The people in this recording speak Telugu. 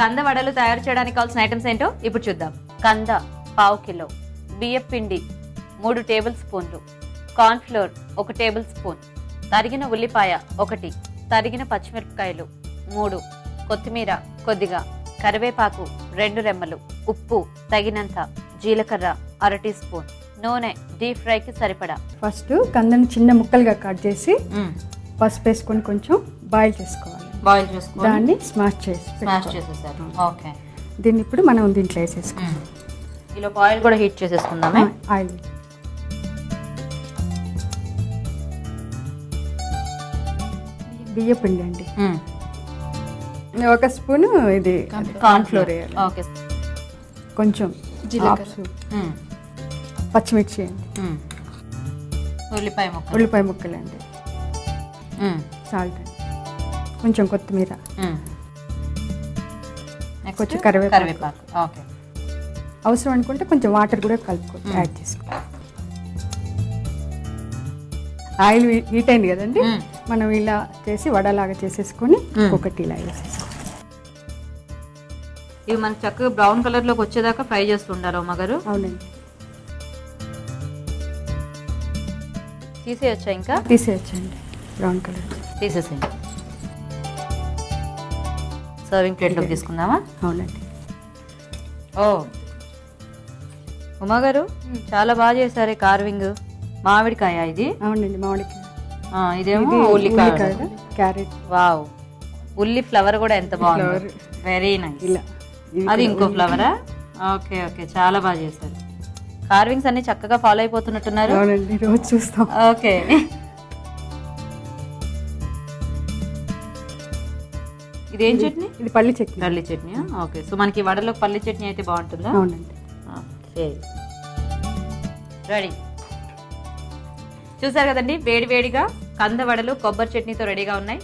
కంద వడలు తయారు చేయడానికి కావాల్సిన ఐటమ్స్ ఏంటో ఇప్పుడు చూద్దాం. కంద పావు కిలో బియ్యం పిండి మూడు టేబుల్ స్పూన్లు కార్న్ ఫ్లోర్ ఒక టేబుల్ స్పూన్ తరిగిన ఉల్లిపాయ ఒకటి తరిగిన పచ్చిమిరపకాయలు మూడు కొత్తిమీర కొద్దిగా కరివేపాకు రెండు రెమ్మలు ఉప్పు తగినంత జీలకర్ర అర టీ స్పూన్ నూనె డీప్ ఫ్రైకి సరిపడా. ఫస్ట్ కందని చిన్న ముక్కలుగా కట్ చేసి పసుపు వేసుకొని కొంచెం బాయిల్ చేసుకోవాలి. బాయిల్ చేసుకొని దాన్ని స్మాష్ చేసి స్మాష్. చేసేసారు. ఓకే. దీన్ని ఇప్పుడు మనం దీంట్లో వేసేసుకోవాలి ఇలా ఆయిల్ కూడా హీట్ చేసేసుకుందామే. ఆయిల్. బియ్య పిండి అండి. ఒక స్పూన్ ఇది కార్న్ ఫ్లోర్ వేయాలి. ఓకే. కొంచెం పచ్చిమిర్చి అండి. ఉల్లిపాయ ముక్క ఉల్లిపాయ ముక్కలు అండి సాల్ట్. అండి కొంచెం కొత్తిమీర. కొంచెం కరివేపాకు. ఓకే. అవసరం అనుకుంటే కొంచెం వాటర్ కూడా కలుపుకోవచ్చు యాడ్ చేసుకో. ఆయిల్ హీట్ అయింది కదండి. మనం ఇలా చేసి వడలాగా చేసేసుకొని. ఒకటి ఇలా వేసేసుకోవాలి ఇవి మనకి చక్కగా బ్రౌన్ కలర్లోకి వచ్చేదాకా ఫ్రై చేస్తుండాలి అమ్మగారు అవునండి. తీసేయచ్చా ఇంకా? తీసేయచ్చండి బ్రౌన్ కలర్. తీసేసేయండి. సర్వింగ్ ప్లేట్లోకి తీసుకుందామా? అవునండి. ఓ. ఉమాగారు చాలా బాగా చేశారు కార్వింగ్. మామిడికాయ ఇది. అవునండి మామిడికాయ. ఆ, ఇదేమో ఇది ఉల్లికాయ క్యారెట్. వావ్. ఉల్లి ఫ్లవర్ కూడా ఎంత బాగుంది. వెరీ నైస్ ఇలా. అది ఇంకో ఫ్లవరా? Okay okay. చాలా బాగా చేశారు. కార్వింగ్స్ అన్ని చక్కగా ఫాలో అయిపోతున్నట్టున్నారు. అవునండి రోజు చూస్తాం. ఓకే. ఇదేం చట్నీ? ఇది పల్లి చట్నీ. పల్లి చట్నీ ఓకే. సో మనకి వడలో పల్లి చట్నీ అయితే బాగుంటుందా? అవునండి. ఓకే. రెడీ. చూసారు కదండి వేడి వేడిగా కంద వడలు కొబ్బరి చట్నీతో రెడీగా ఉన్నాయి.